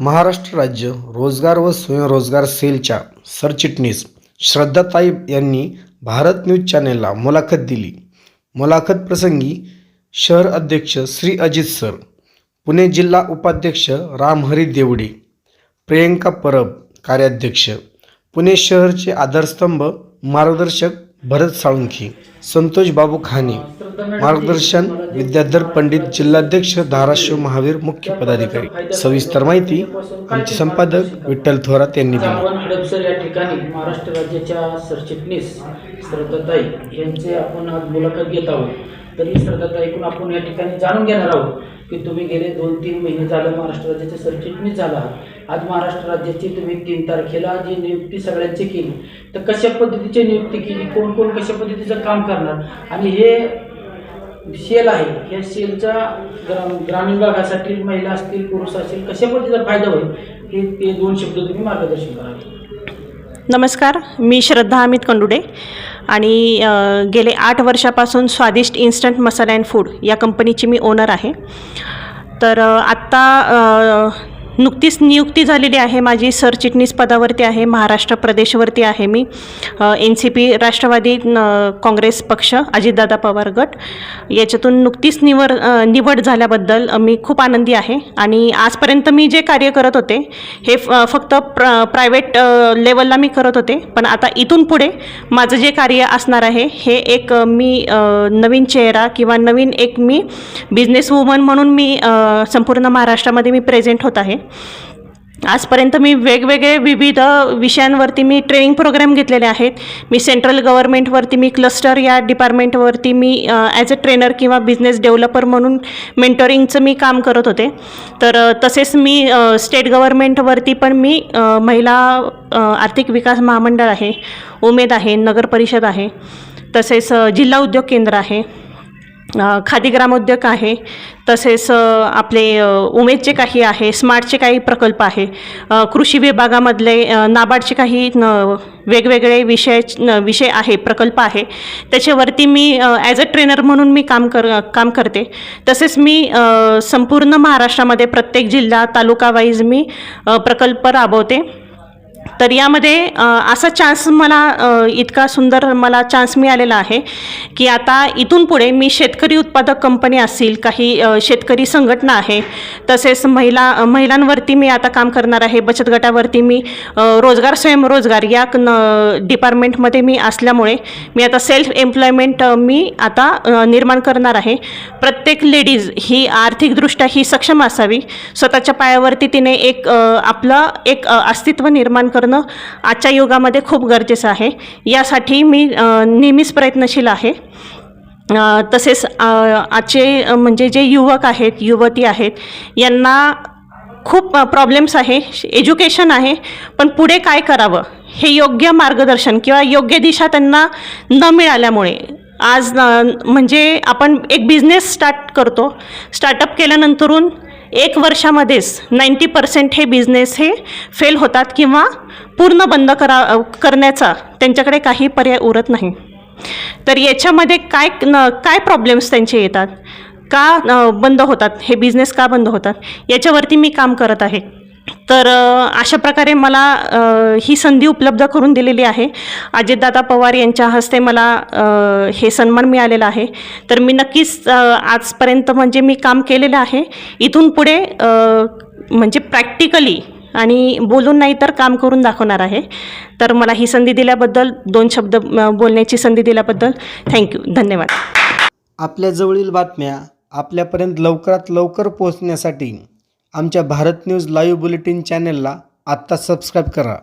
महाराष्ट्र राज्य रोजगार व स्वयंरोजगार सेलच्या सरचिटणीस श्रद्धाताई यांनी भारत न्यूज चॅनेलला मुलाखत दिली. मुलाखत प्रसंगी शहर अध्यक्ष श्री अजित सर पुणे जिल्हा उपाध्यक्ष रामहरी देवडे प्रियंका परब कार्याध्यक्ष पुणे शहरचे आधारस्तंभ मार्गदर्शक भरत साळुंखी संतोष बाबू खाने मार्गदर्शन विद्याधर पंडित जिल्हाध्यक्ष धाराशिव महावीर मुख्य पदाधिकारी. सविस्तर माहिती आमचे संपादक विठ्ठल थोरात यांनी दिली. या ठिकाणी महाराष्ट्र राज्याच्या सरचिटणीस श्रद्धाताई यांचे आपण आज मुलाखत घेत आहोत. तरी ऐकून आपण या ठिकाणी जाणून घेणार आहोत की तुम्ही गेले दोन तीन महिने झालं महाराष्ट्र राज्याचे सरचिटणीस झाला. आहात आज महाराष्ट्र राज्याची तुम्ही तीन तारखेला जी नियुक्ती सगळ्यांची केली तर कशा पद्धतीची नियुक्ती केली कोण कोण कशा पद्धतीचं काम करणार? आणि हे सेल आहे या सेलचा ग्रा ग्रामीण भागासाठी महिला असतील पुरुष असतील कशा पद्धतीचा फायदा होईल? हे ते दोन शब्द तुम्ही मार्गदर्शन करावे नमस्कार मी श्रद्धा अमित कंडुडे आणि गेले आठ वर्षापासून स्वादिष्ट इन्स्टंट मसाला अँड फूड या कंपनीची मी ओनर आहे. तर आत्ता नुकतीच नियुक्ती झालेली आहे माझी. सरचिटणीस पदावरती आहे महाराष्ट्र प्रदेशवरती आहे मी. N C P Rashtravadi Congress पक्ष अजितदादा पवार गट. याच्यातून नुकतीच निवड निवड झाल्याबद्दल मी खूप आनंदी आहे. आणि आजपर्यंत मी जे कार्य करत होते हे फ फक्त प्र प्रायव्हेट लेवलला मी करत होते. पण आता इथून पुढे माझं जे कार्य असणार आहे हे एक मी नवीन चेहरा किंवा नवीन एक मी बिझनेस वुमन म्हणून मी संपूर्ण महाराष्ट्रामध्ये मी प्रेझेंट होत आहे. आजपर्यंत मी वेगवेगळे विविध विषयांवरती मी ट्रेनिंग प्रोग्राम घेतलेले आहेत. मी सेंट्रल गव्हर्मेंटवरती मी क्लस्टर या डिपार्टमेंटवरती मी ॲज अ ट्रेनर किंवा बिझनेस डेव्हलपर म्हणून मेंटोरिंगचं मी काम करत होते. तर तसेच मी स्टेट गव्हर्मेंटवरती पण मी महिला आर्थिक विकास महामंडळ आहे उमेद आहे नगर परिषद आहे. तसेच जिल्हा उद्योग केंद्र आहे. खादी ग्रामोद्योग आहे तसेच आपले उमेदचे काही आहे स्मार्टचे काही प्रकल्प आहे. कृषी विभागामधले नाबार्डचे काही न वेगवेगळे विषय विषय आहे प्रकल्प आहे. त्याच्यावरती मी ॲज अ ट्रेनर म्हणून मी काम कर काम करते. तसेच मी संपूर्ण महाराष्ट्रामध्ये प्रत्येक जिल्हा तालुका वाईज मी प्रकल्प राबवते. तर यामध्ये असा चान्स मला इतका सुंदर मला चान्स मिळालेला आहे की आता इथून पुढे मी शेत शेतकरी उत्पादक कंपनी असतील काही शेतकरी संघटना आहे तसेच महिला महिलांवरती मी आता काम करणार आहे बचत गटावरती मी रोजगार स्वयंरोजगार या न डिपार्टमेंटमध्ये मी असल्यामुळे मी आता सेल्फ एम्प्लॉयमेंट मी आता निर्माण करणार आहे. प्रत्येक लेडीज ही आर्थिकदृष्ट्या ही सक्षम असावी. स्वतःच्या पायावरती तिने एक आपलं एक अस्तित्व निर्माण करणं आजच्या युगामध्ये खूप गरजेचं आहे. यासाठी मी नेहमीच प्रयत्नशील आहे. तसेच आजचे म्हणजे जे युवक आहेत युवती आहेत यांना खूप प्रॉब्लेम्स आहे एज्युकेशन आहे पण पुढे काय करावं? हे योग्य मार्गदर्शन किंवा योग्य दिशा त्यांना न मिळाल्यामुळे आज म्हणजे आपण एक बिझनेस स्टार्ट करतो. स्टार्टअप केल्यानंतरून एक वर्षामध्येच नाईंटी पर्सेंट हे बिझनेस हे फेल होतात किंवा पूर्ण बंद करा करण्याचा त्यांच्याकडे काही पर्याय उरत नाही. तर याच्यामध्ये काय न काय प्रॉब्लेम्स त्यांचे येतात? का बंद होतात? हे बिझनेस का बंद होतात? याच्यावरती मी काम करत आहे. तर अशा प्रकारे मला ही संधी उपलब्ध करून दिलेली आहे. अजितदादा पवार यांच्या हस्ते मला हे सन्मान मिळालेला आहे. तर मी नक्कीच आजपर्यंत म्हणजे मी काम केलेलं आहे. इथून पुढे म्हणजे प्रॅक्टिकली आणि बोलून नाही तर काम करून दाखवणार आहे. तर मला ही संधी दिल्याबद्दल दोन शब्द बोलण्याची संधी दिल्याबद्दल थँक्यू धन्यवाद. आपल्याजवळील बातम्या आपल्यापर्यंत लवकरात लवकर पोहोचण्यासाठी आमच्या भारत न्यूज लाईव्ह बुलेटिन चॅनेलला आत्ता सबस्क्राईब करा.